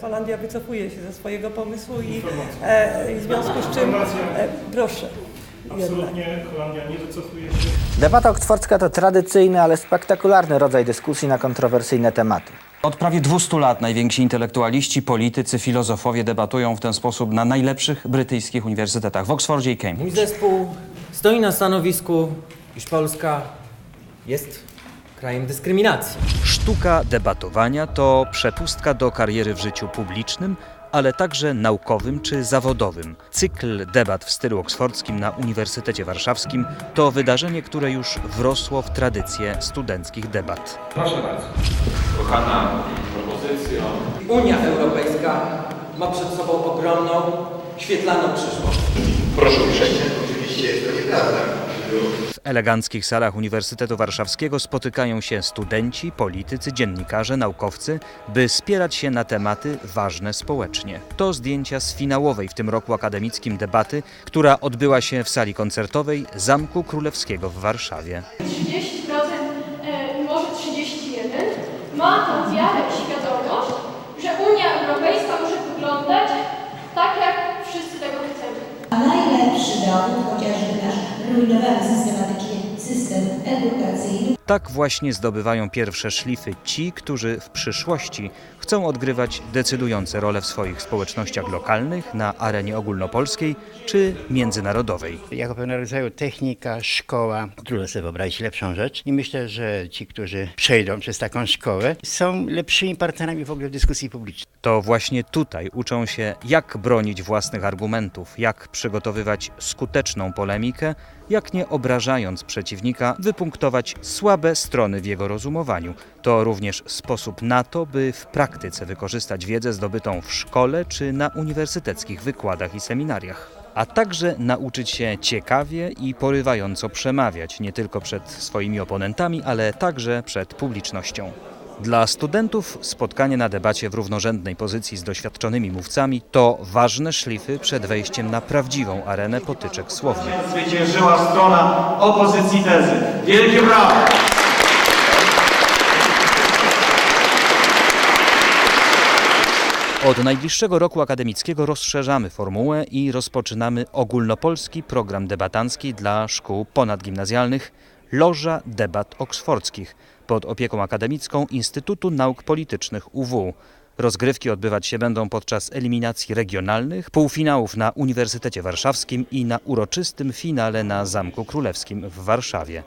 Holandia wycofuje się ze swojego pomysłu i e, w związku z czym, e, proszę. Absolutnie Holandia nie wycofuje się. Debata oksfordzka to tradycyjny, ale spektakularny rodzaj dyskusji na kontrowersyjne tematy. Od prawie 200 lat najwięksi intelektualiści, politycy, filozofowie debatują w ten sposób na najlepszych brytyjskich uniwersytetach w Oksfordzie i Mój Cambridge. zespół stoi na stanowisku, iż Polska jest krajem dyskryminacji. Sztuka debatowania to przepustka do kariery w życiu publicznym, ale także naukowym czy zawodowym. Cykl debat w stylu oksfordzkim na Uniwersytecie Warszawskim to wydarzenie, które już wrosło w tradycję studenckich debat. Kochana propozycjo, Unia Europejska ma przed sobą ogromną, świetlaną przyszłość. proszę uprzejmie. W eleganckich salach Uniwersytetu Warszawskiego spotykają się studenci, politycy, dziennikarze, naukowcy, by spierać się na tematy ważne społecznie. To zdjęcia z finałowej w tym roku akademickim debaty, która odbyła się w sali koncertowej Zamku Królewskiego w Warszawie. 30%, e, może 31%, ma tą wiarę świadomość, że Unia Europejska może wyglądać tak, jak wszyscy tego chcemy. A dowód, chociażby nasz rujnowany systematycznie system edukacyjny, Tak właśnie zdobywają pierwsze szlify ci, którzy w przyszłości chcą odgrywać decydujące role w swoich społecznościach lokalnych, na arenie ogólnopolskiej czy międzynarodowej. jako pewnego rodzaju technika, szkoła. Trudno sobie wyobrazić lepszą rzecz i myślę, że ci, którzy przejdą przez taką szkołę, są lepszymi partnerami w ogóle w dyskusji publicznej. To właśnie tutaj uczą się, jak bronić własnych argumentów, jak przygotowywać skuteczną polemikę, jak nie obrażając przeciwnika, wypunktować słabe strony w jego rozumowaniu. To również sposób na to, by w praktyce wykorzystać wiedzę zdobytą w szkole czy na uniwersyteckich wykładach i seminariach. A także nauczyć się ciekawie i porywająco przemawiać nie tylko przed swoimi oponentami, ale także przed publicznością. Dla studentów spotkanie na debacie w równorzędnej pozycji z doświadczonymi mówcami to ważne szlify przed wejściem na prawdziwą arenę potyczek słownych. Zwyciężyła strona opozycji tezy. Wielkie brawa! Od najbliższego roku akademickiego rozszerzamy formułę i rozpoczynamy ogólnopolski program debatancki dla szkół ponadgimnazjalnych Loża Debat Oksfordzkich pod opieką akademicką Instytutu Nauk Politycznych UW. Rozgrywki odbywać się będą podczas eliminacji regionalnych, półfinałów na Uniwersytecie Warszawskim i na uroczystym finale na Zamku Królewskim w Warszawie.